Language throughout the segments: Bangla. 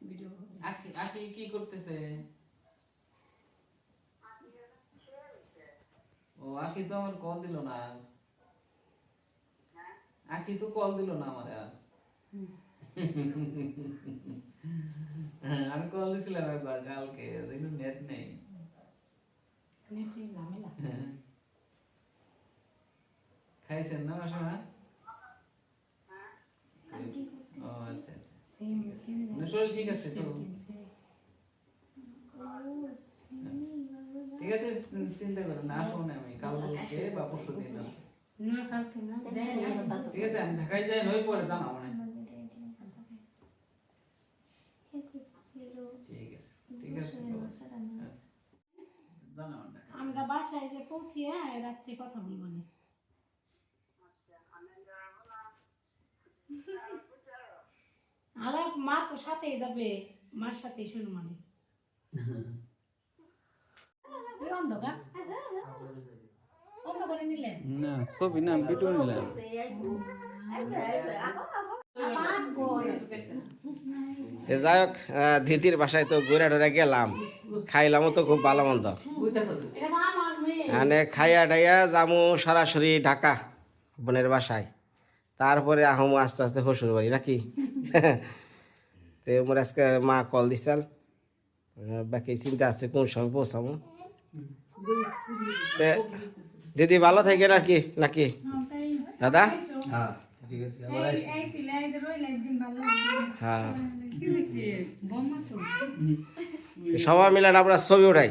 ভিডিও আকি আকি কি করতেছে? ও আকি তো আমার কল দিল না। আকি তো কল দিল না আমার আর। হ্যাঁ, আমি কল দিছিলাম একবার কালকে দেখুন নেট নেই। হ্যাঁ। খাইছেন না মাসমা? ও আচ্ছা। শরীর ঠিক আছে তো ঠিক আছে চিন্তা করেন না আসব না আমি কালকে বা পরশু দিন না কালকে না যাই না ঠিক আছে আমি ঢাকায় যাই নই পরে জানাব না ঠিক আছে ঠিক আছে আচ্ছা। আমরা বাসায় যে পৌঁছি হ্যাঁ রাত্রি কথা বলব না আরে মা তো সাথেই যাবে মার সাথেই শুরু মানে অন্ধকার। না ছবি না ভিডিও যাই হোক দিদির বাসায় তো ঘুরে টুরে গেলাম। খাইলামও তো খুব ভালো মন্দ। মানে খাইয়া ডাইয়া যামু সরাসরি ঢাকা বোনের বাসায়। তারপরে আহমু আস্তে আস্তে শ্বশুর বাড়ি নাকি? তো মোর আজকে মা কল দিছাল বাকি চিন্তা আছে কোন সময় পৌঁছামো তে, দিদি ভালো থাকে নাকি? নাকি? দাদা? হ্যাঁ ঠিক আছে হ্যাঁ। সবাই মিলে আমরা ছবি উঠাই।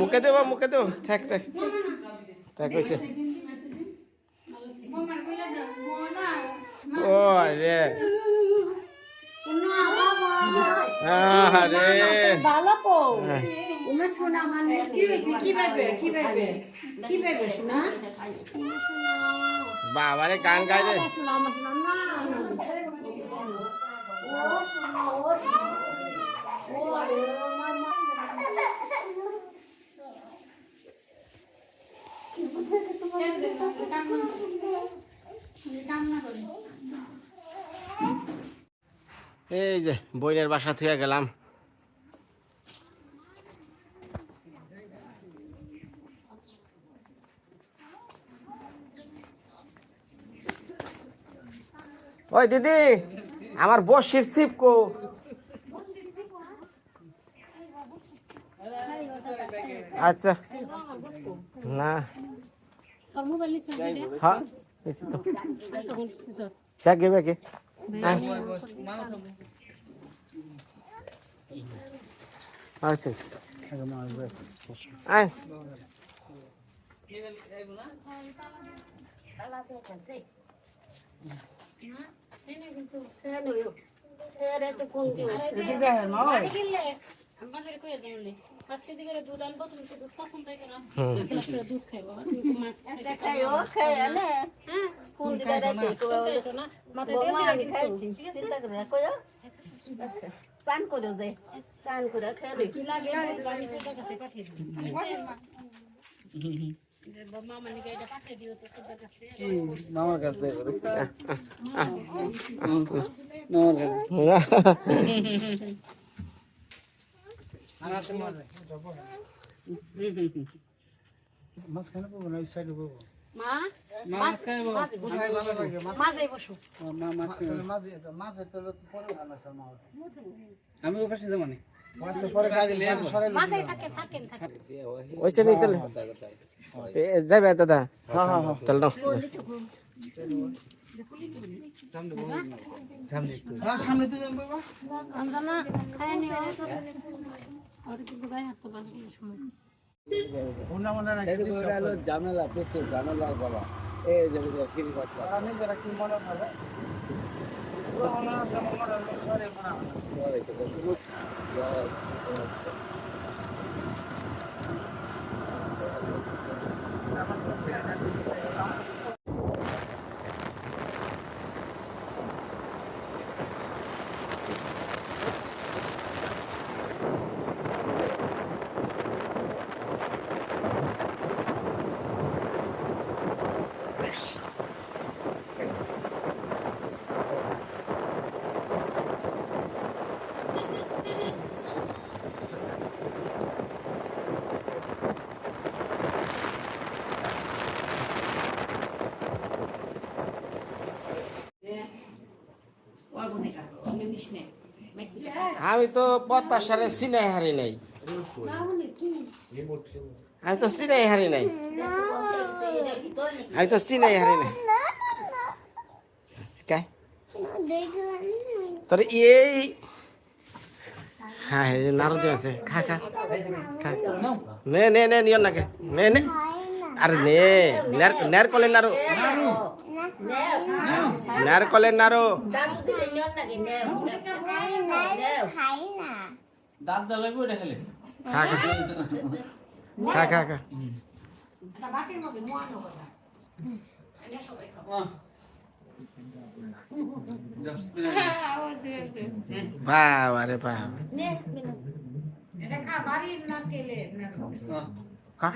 মুখে দেব মুখে দেব থাক থাক। হয়েছে ও রে বাবারে গান গাই রে। শোনা আমার শোনা। না ও শোনা ও ও আরে আমার মা কান্না করে এই যে বইনের বাসা থুয়ে গেলাম। ওই দিদি আমার বসির সিপ কো। আচ্ছা। না তোর মোবাইল নিচে দে হ্যাঁ এসে তো তখন ব্যাগে ব্যাগে হ্যাঁ। আচ্ছা আচ্ছা। কিনলে আমাদের কয়ে দিলে পাঁচ কেজি করে দুধ আনব তুমি তো দুধ পছন্দ করে এক গ্লাস করে দুধ খাইবো। তুমি মাছ খাইবো হ্যাঁ। কোন দিকে রাইতে না। মাথায় দিয়ে দিলাম কিন্তু। চান করে দে চান করে খেলে কি লাগে? আমি সেটার কাছে পাঠিয়ে দিই মামা নিকে এটা পাঠিয়ে দিও তো সেটার কাছে? মামার কাছে। মাঝখানে পাবো না ওই সাইডে পাবো আমি ওই পাশে যাব না দাদা হ্যাঁ হ্যাঁ হ্যাঁ সামনে তো যাব অঞ্জনা খাই নিও আর কিন্তু গায়ে হাত বাঁধবো সময় রাখি প্রচুর ঝামেলা বলা এই যে ফিরি কথা আমি যারা কি মনে হবে হবে সরে মনে আমি তো পত্তার সারে সিনাই হারি নাই আমি তো সিনাই হারি নাই আমি তো সিনাই হারি নাই কে তোর এই হ্যাঁ দিয়ে আছে খা খা খা নে নে নে নিও নাকে নে নে আরে নে নের নের কলে নের কলে নাড়ু দাঁত জ্বালাবো খেলে খা খা খা খা বাবা রে বাবা খা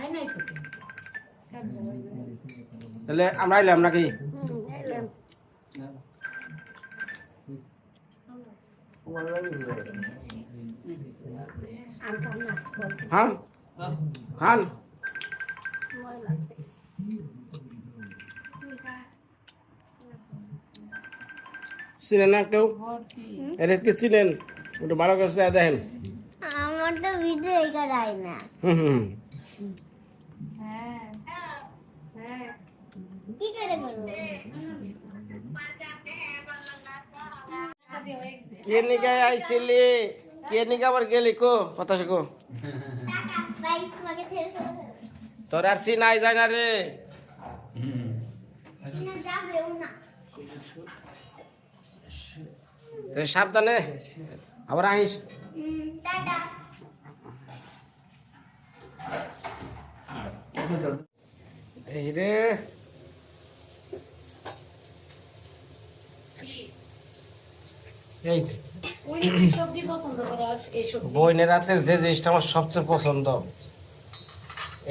তাহলে আমরা এলাম নাকি? খান? খান? চিনেন না কেউ? এটা কি চিনেন একটু ভালো করে দেখেন। আমার তো ভিডিও করাই না। হুম হুম। কি করে করব কে নিকে আইছিলি? কে নিকে গেলি কো? কথা কো। তোর আর চিনাই যায় না রে। সাবধানে। আবার আহিস। এই রে। এই যে। ওই কি সবজি পছন্দ করে আর এই সবজি? বইনের রাতের যে জিনিসটা আমার সবচেয়ে পছন্দ।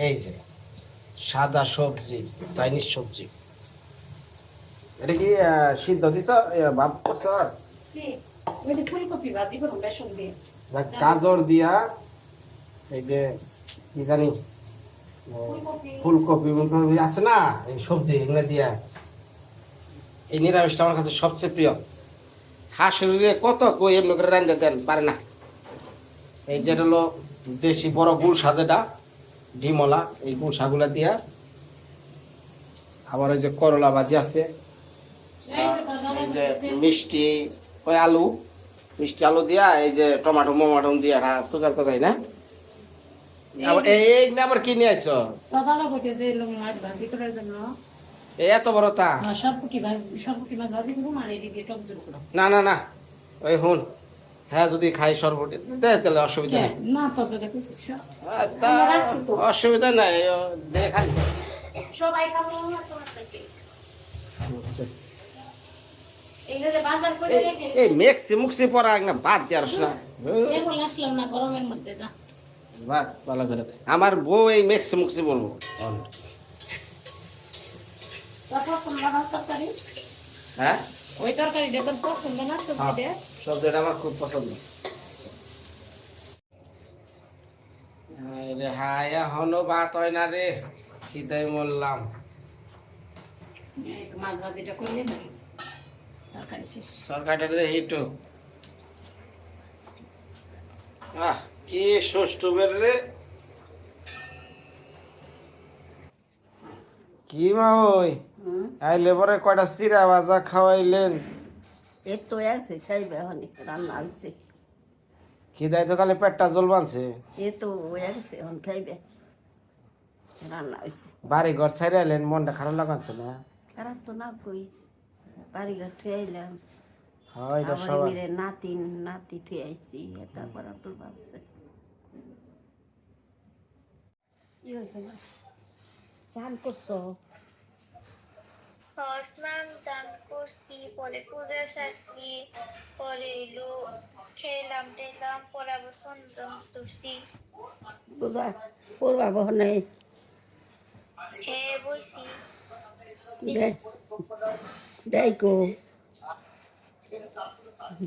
এই যে সাদা সবজি চাইনিজ সবজি। এটা কি সিদ্ধ দিছ ভাব করছ? গাজর দিয়া এই যে কি জানি ফুলকপি। ফুলকপি ফুলকপি আছে না? এই সবজি এগুলো দিয়া। এই নিরামিষটা আমার কাছে সবচেয়ে প্রিয়। হাঁসুরে কত কই এমনি করে রান্ধতে দেন পারে না। এই যেটা হলো দেশি বড় গুল সাজেটা ডিমলা এই গুল শাগুলা দিয়া। আবার ওই যে করলা ভাজি আছে। এই যে মিষ্টি ওই আলু মিষ্টি আলু দিয়া এই যে টমাটো মোমাটো দিয়া সুগার তরকারি না। আবার এই এই না আবার কি নিয়ে আইছো? দাদা বলতেছে ভাজি করার জন্য। এই এত বড় তা। না না না ওই হুন। হ্যাঁ যদি খাই সরবটি দে তাহলে অসুবিধা নেই। অসুবিধা নাই সবাই খাব এই মেক্সি মুক্সি পরা বাদ দিয়ে আসলাম বাস ভালো করে। আমার বউ এই মেক্সি মুক্সি বলব তারপর কোন বানার তরকারি হ্যাঁ? ওই তরকারি দেখুন পছন্দ না সবজিটা সবজিটা আমার খুব পছন্দ। রে হায় এখনও হয় না রে। খিদাই মরলাম। এই মাছ ভাজিটা করলে হয়ে গেছে। তরকারি শেষ। সরকারটা দে হিটু আহ কি সুষ্ঠু বের রে। কি মা ওই? আইলে পরে কয়টা চিরা ভাজা খাওয়াইলেন? এর তো আছে খাইবে অনেক রান্না আছে খিদাই তো খালি পেটটা জল বানছে। এ তো গেছে এখন খাইবে। রান্না হয়েছে বাড়ি ঘর ছাইরে মনটা খারাপ লাগাচ্ছে না? খারাপ তো না কই বাড়িঘর থুয়ে আইলাম। হয় এটা মেরে নাতি নাতি থুয়ে আইছি তারপর আপনার ভাবছে কি হয়েছে না চান করছ? স্নান টান করছি পরে পূজা সারছি পরে এলো খেলাম টেলাম পরে আবার সন্ধ্যা তুলছি। পূজা করবা বহনে হ্যাঁ বইছি। দেয়কো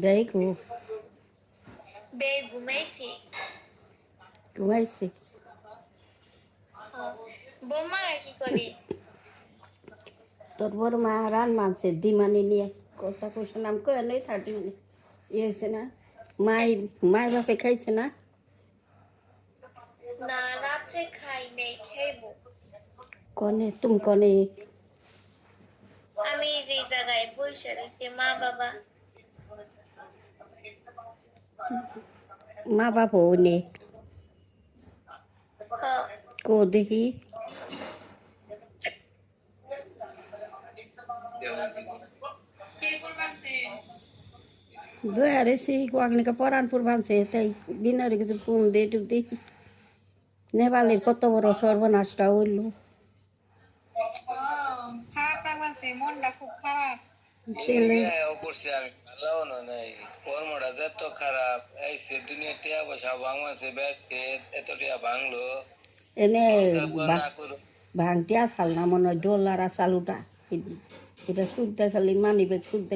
দেয়কো বে ঘুমাইছি। ঘুমাইছে ও, কি করে? তোর বড় মা রান মানছে দিমানি নিয়ে কথা কোশো নাম কয়ে নেই থার্টি মানে ইয়ে হয়েছে না মাই মাই বাপে খাইছে না না রাত্রে খাই নাই খাইবো কনে তুমি কনে আমি যে জায়গায় বসে রয়েছি মা বাবা মা বাবা ও নে হ কো দেখি দয়া রেছি ওয়াগনিকে পরানপুর বানছে তাই বিনারে কিছু ফোন দিয়ে টুদি নেপালের কত বড় সর্বনাশটা হইল। এনে ভাঙটি আসাল না মনে হয় ডলার আসাল ওটা। খালি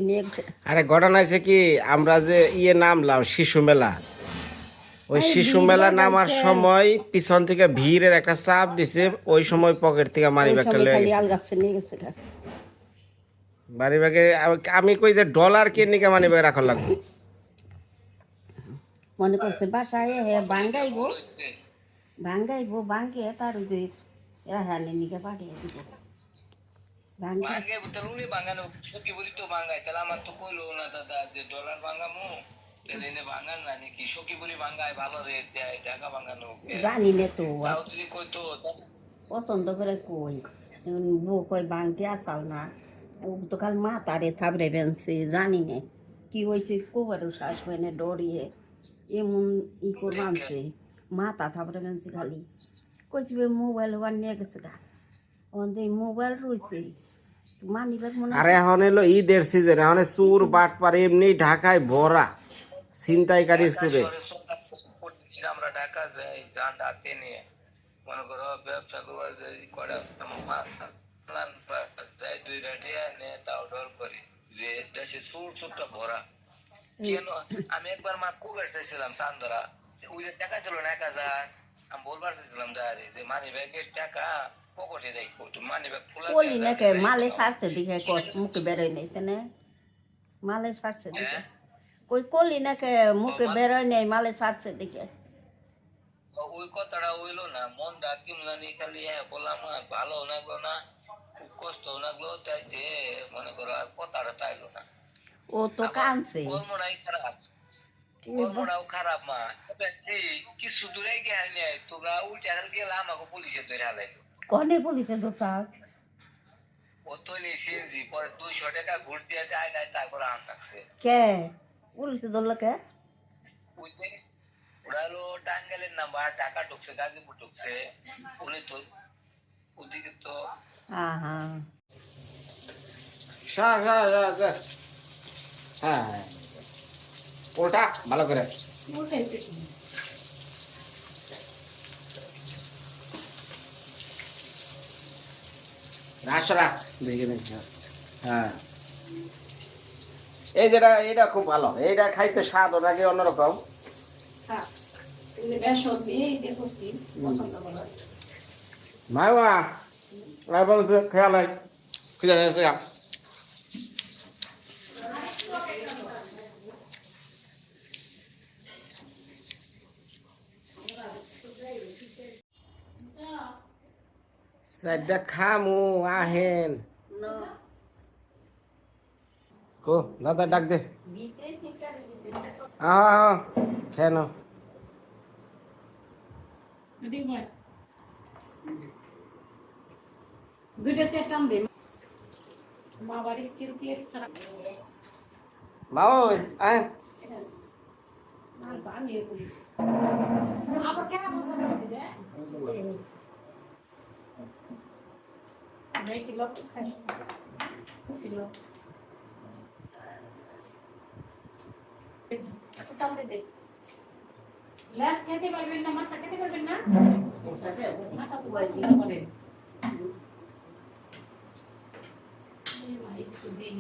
নিয়ে গেছে। আরে ঘটনা হয়েছে কি আমরা যে ইয়ে নামলাম শিশু মেলা। ওই শিশু মেলা নামার সময় পিছন থেকে ভিড়ের একটা চাপ দিছে ওই সময় পকেট থেকে মানি ব্যাগটা লয়ে গেছে। নিয়ে গেছে মানি ব্যাগে আমি কই যে ডলার কে নিকে মানি ব্যাগে রাখা লাগবে? মনে করছে বাসায় হে ভাঙ্গাইব ভাঙ্গাইব ভাঙ্গে তার ওই যে রাহানে নিকে পাঠিয়ে দিব। ভাঙে তাহলে উনি ভাঙানো সত্যি বলি তো তাহলে আমার তো কইলো না দাদা যে ডলার ভাঙামু তাহলে এনে ভাঙান না নাকি? সকি বলি ভাঙায় ভালো রেট দেয় টাকা ভাঙানো জানি না তো। তাও যদি কইতো পছন্দ করে কই? বউ কই ভাঙতে আসাল না। ও তো কাল মা তারে থাবড়ে বেনছে জানি না। কি হয়েছে কোবারও শ্বাস হয় না ডরিয়ে এমন ই করে মানছে মাথা থাবড়ে বেনছে খালি। কইছি মোবাইল ওয়ার নিয়ে গেছে গা। ওদের মোবাইল রয়েছে। মানি ব্যাগ মনে আরে এখন এলো ঈদের সিজন এখন চুর বাট পারে এমনি ঢাকায় ভরা। ছিনতাইকারী চুরে আমরা ঢাকা যাই যান ডাকতে নিয়ে। মনে করো ব্যবসা করবার যাই করে যাই দুই রাটিয়া নিয়ে তাও ডর করি। যে দেশে চুর চুরটা ভরা। কেন? আমি একবার মা কুবের চাইছিলাম চান্দরা। ওই যে টাকা ছিল না এক হাজার আমি বলবার চাইছিলাম যে মানি ব্যাগের টাকা কলি নাকি মালে সারছে দিকে মুখে বেরোয় নাই তেনে মালে সারছে দিকে কই কলি নাকি মুখে বেরোয় নাই মালে সারছে দিকে ওই কথাটা হইল না মন ডাকিম জানি খালি হ্যাঁ বললাম ভালো লাগল না খুব কষ্ট লাগল তাই যে মনে করো আর কথাটা তাইলো না ও তো কানছে কর্মটাই খারাপ কি কর্মটাও খারাপ মা কিছু দূরে নেই তোমরা উল্টে গেলে আমাকে পুলিশে ধরে হালাইলো কনে পুলিশে ধরতাম ও তো সিএনজি পরে দুইশো টাকা ঘুষ দিয়ে যায় নাই তারপরে আম রাখছে। কে? পুলিশে ধরলো কে? ওই যে ওরা হলো টাঙ্গাইলের নাম্বার ঢাকা ঢুকছে গাজীপুর ঢুকছে। উনি তো ওদিকে তো হ্যাঁ হ্যাঁ। হ্যাঁ হ্যাঁ। ওটা ভালো করে। দেখে দেখি হ্যাঁ। এই যেটা এটা খুব ভালো। এইটা খাইতে স্বাদ ওটাকে অন্যরকম? আমি বলছে খেয়াল হয় সাইডটা খামু আহেন কো দাদা ডাক দে আহ খেয়ে নাও এদিকে বয়। দুইটা সেট টান দে মা বাড়ি স্টিল প্লেট ছাড়া মাও আয় আর আমি এ করি আবার কেন ল্যাস খেতে পারবেন না মাথা খেতে পারবেন না মাথা তো বাজবে করে এই ভাই একটু দিই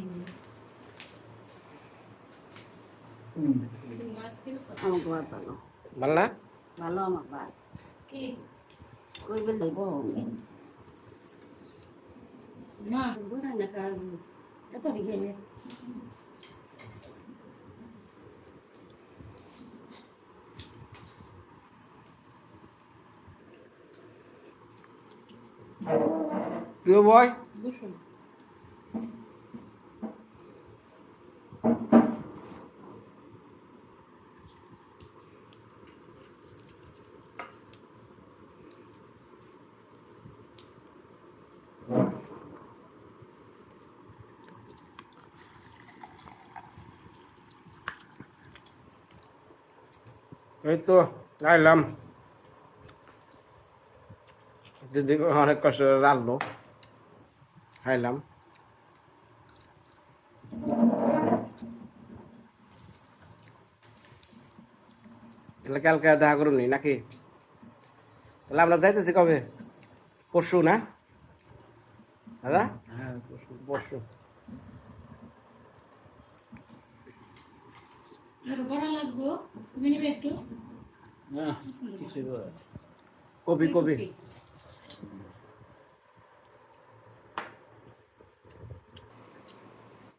মাছ কিনছো আমার ঘর ভালো ভালো না ভালো আমার ভাই কি কই বলে నాకు ఎక్కడ అడిగే Đưa boy. Listen. এই তো আইলাম। দিদি অনেক কষ্ট রাখল খাইলাম তাহলে কালকে দেখা করুন নাকি? তাহলে আমরা যাইতেছি কবে? পরশু না? দাদা? হ্যাঁ পরশু। আর বড় লাগবো। তুমি নিবে একটু? হ্যাঁ কিছু কবি কবি কপি।